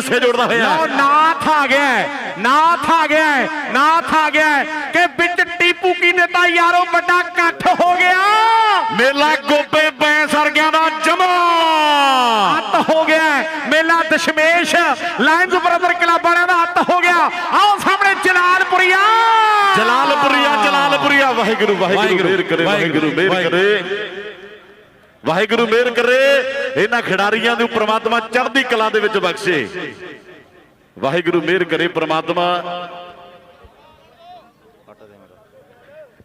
ਸੇ ਜੋੜਦਾ ਹੋਇਆ ਲਓ ਨਾਥ ਆ ਗਿਆ ਨਾਥ ਆ ਗਿਆ ਨਾਥ ਆ ਗਿਆ ਕਿ ਵਿੱਚ ਟੀਪੂ ਕੀ ਨੇਤਾ ਯਾਰੋ ਵੱਡਾ ਇਕੱਠ ਹੋ ਗਿਆ। ਮੇਲਾ ਗੋਪੇ ਬੈਂ ਸਰਗਿਆਂ ਦਾ ਜਮਾ। ਹੱਤ ਹੋ ਗਿਆ। ਮੇਲਾ ਦਸ਼ਮੇਸ਼ ਲਾਇਨਜ਼ ਬ੍ਰਦਰ ਕਲੱਬ ਵਾਲਿਆਂ ਦਾ ਹੱਤ ਹੋ ਗਿਆ। ਆਓ ਸਾਹਮਣੇ ਜਲਾਲਪੁਰੀਆ। ਜਲਾਲਪੁਰੀਆ ਜਲਾਲਪੁਰੀਆ। ਵਾਹਿਗੁਰੂ ਵਾਹਿਗੁਰੂ ਵਾਹਿਗੁਰੂ, ਮਿਹਰ ਕਰੇ ਵਾਹਿਗੁਰੂ। ਮਿਹਰ। ਕਰੇ। ਵਾਹਿਗੁਰੂ ਮਿਹਰ ਕਰੇ, ਇਹਨਾਂ ਖਿਡਾਰੀਆਂ ਨੂੰ ਪ੍ਰਮਾਤਮਾ ਚੜ੍ਹਦੀ ਕਲਾ ਦੇ ਵਿੱਚ ਬਖਸ਼ੇ। ਵਾਹਿਗੁਰੂ ਮਿਹਰ ਕਰੇ ਪ੍ਰਮਾਤਮਾ।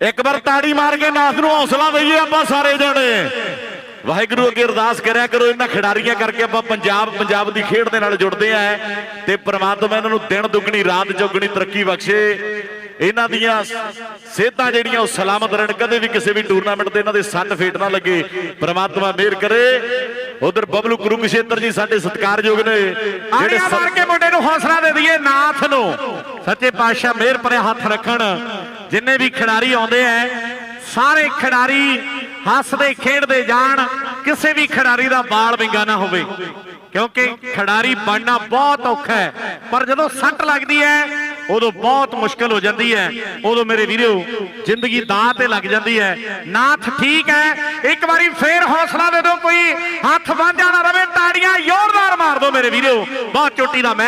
ਇੱਕ ਵਾਰ ਤਾੜੀ ਮਾਰ ਕੇ ਨਾਥ ਨੂੰ ਹੌਸਲਾ ਦਈਏ ਆਪਾਂ ਸਾਰੇ ਜਣੇ। ਵਾਹਿਗੁਰੂ ਅੱਗੇ ਅਰਦਾਸ ਕਰਿਆ ਕਰੋ, ਇਹਨਾਂ ਖਿਡਾਰੀਆਂ ਕਰਕੇ ਆਪਾਂ ਪੰਜਾਬ ਪੰਜਾਬ ਦੀ ਖੇਡ ਦੇ ਨਾਲ ਜੁੜਦੇ ਆ ਤੇ ਪ੍ਰਮਾਤਮਾ ਇਹਨਾਂ ਨੂੰ ਦਿਨ ਦੁੱਗਣੀ, ਰਾਤ ਚੌਗਣੀ ਤਰੱਕੀ ਬਖਸ਼ੇ। ਇਹਨਾਂ ਦੀਆਂ ਸਿਹਤਾਂ ਜਿਹੜੀਆਂ ਉਹ ਸਲਾਮਤ ਰਹਿਣ ਕਦੇ ਵੀ ਕਿਸੇ ਵੀ ਟੂਰਨਾਮੈਂਟ ਤੇ ਇਹਨਾਂ ਦੇ ਸੱਟ ਫੇਟ ਨਾ ਲੱਗੇ। ਪ੍ਰਮਾਤਮਾ ਮਿਹਰ ਕਰੇ। ਉਧਰ ਬਬਲੂ ਕੁਰੂਕਸ਼ੇਤਰ ਜੀ ਸਾਡੇ ਸਤਿਕਾਰਯੋਗ ਨੇ ਆੜੀਆਂ ਮਾਰ ਕੇ ਮੁੰਡੇ ਨੂੰ ਹੌਸਲਾ ਦੇ ਦਈਏ ਨਾਥ ਨੂੰ। ਸੱਚੇ ਪਾਤਸ਼ਾਹ ਮਿਹਰ ਭਰਿਆ ਹੱਥ ਰੱਖਣ। ਜਿੰਨੇ ਵੀ ਖਿਡਾਰੀ ਆਉਂਦੇ ਐ ਸਾਰੇ ਖਿਡਾਰੀ ਹੱਸਦੇ ਖੇਡਦੇ ਜਾਣ। ਕਿਸੇ ਵੀ ਖਿਡਾਰੀ ਦਾ ਬਾਲ ਵਿੰਗਾ ਨਾ ਹੋਵੇ। ਕਿਉਂਕਿ ਖਿਡਾਰੀ ਬਣਨਾ ਬਹੁਤ ਔਖਾ ਹੈ ਪਰ ਜਦੋਂ ਸੱਟ ਲੱਗਦੀ ਹੈ ਉਦੋਂ ਬਹੁਤ ਮੁਸ਼ਕਲ ਹੋ ਜਾਂਦੀ ਹੈ। ਉਦੋਂ ਮੇਰੇ ਵੀਰੋ, ਜ਼ਿੰਦਗੀ ਦਾਅ ਤੇ ਲੱਗ ਜਾਂਦੀ ਹੈ। ਨਾਥ ਠੀਕ ਹੈ, ਇੱਕ ਵਾਰੀ ਫੇਰ ਹੌਸਲਾ ਦੇ ਦਿਓ ਕੋਈ, ਹੱਥ ਵਾਂਝਾ ਨਾ ਰਵੇ, ਤਾੜੀਆਂ ਜ਼ੋਰਦਾਰ ਮਾਰ ਦਿਓ ਮੇਰੇ ਵੀਰੋ। ਬਹੁਤ ਚੋਟੀ ਦਾ ਮੈਂ